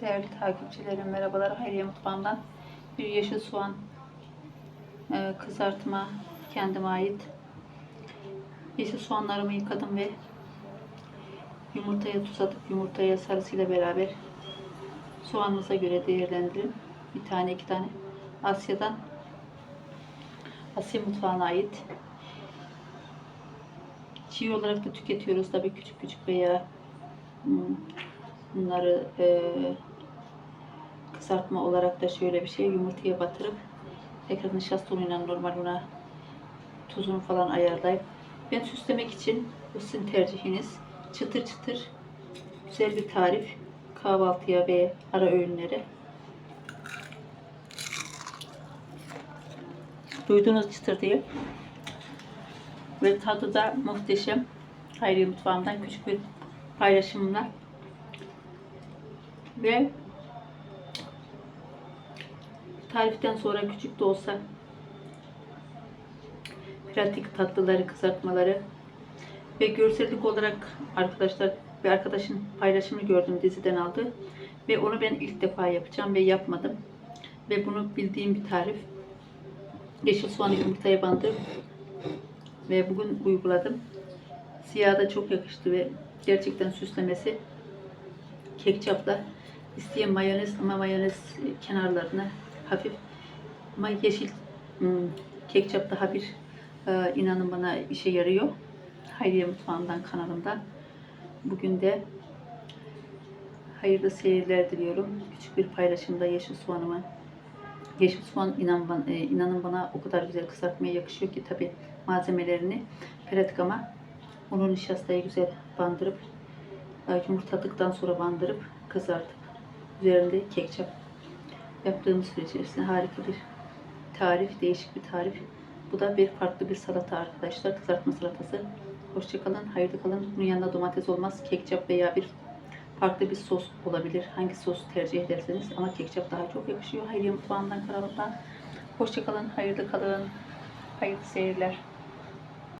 Değerli takipçilerim merhabalar. Hayriye Mutfağı'ndan bir yeşil soğan e, kızartma kendime ait. Yeşil soğanlarımı yıkadım ve yumurtaya tuz atıp yumurtaya sarısıyla beraber soğanınıza göre değerlendirin. Bir tane iki tane Asya'dan Asya mutfağına ait. Çiğ olarak da tüketiyoruz tabii küçük küçük veya hmm, bunları e, kızartma olarak da şöyle bir şey yumurtaya batırıp tekrar nişasta unuyla normal una tuzunu falan ayarlayıp ben süslemek için bu sizin tercihiniz çıtır çıtır güzel bir tarif kahvaltıya ve ara öğünlere. Duyduğunuz çıtır değil. Ve tadı da muhteşem. Hayriye Mutfağım'dan küçük bir paylaşımla ve tariften sonra küçük de olsa pratik tatlıları, kızartmaları ve görsellik olarak arkadaşlar bir arkadaşın paylaşımını gördüm diziden aldı. Ve onu ben ilk defa yapacağım ve yapmadım. Ve bunu bildiğim bir tarif. Yeşil soğanı yumurtaya bandırıp ve bugün uyguladım. Siyah da çok yakıştı ve gerçekten süslemesi ketçapla isteyen mayonez ama mayonez kenarlarına hafif ama yeşil hmm, ketçap daha bir e, inanın bana işe yarıyor. Hayriye Mutfağı'ndan kanalımda. Bugün de hayırlı seyirler diliyorum. Küçük bir paylaşımda yeşil soğanımı. Yeşil soğan inan e, inanın bana o kadar güzel kızartmaya yakışıyor ki tabi malzemelerini pratik ama onu nişastaya güzel bandırıp yumurtladıktan sonra bandırıp kızartıp üzerinde ketçap yaptığımız süre içerisinde harika bir tarif, değişik bir tarif. Bu da bir farklı bir salata arkadaşlar. Kızartma salatası. Hoşçakalın, hayırlı kalın. Bunun yanında domates olmaz. Ketçap veya bir farklı bir sos olabilir. Hangi sos tercih ederseniz ama ketçap daha çok yakışıyor. Hayriye Mutfağı'ndan kanalımdan. Hoşçakalın, hayırlı kalın. Hayırlı seyirler.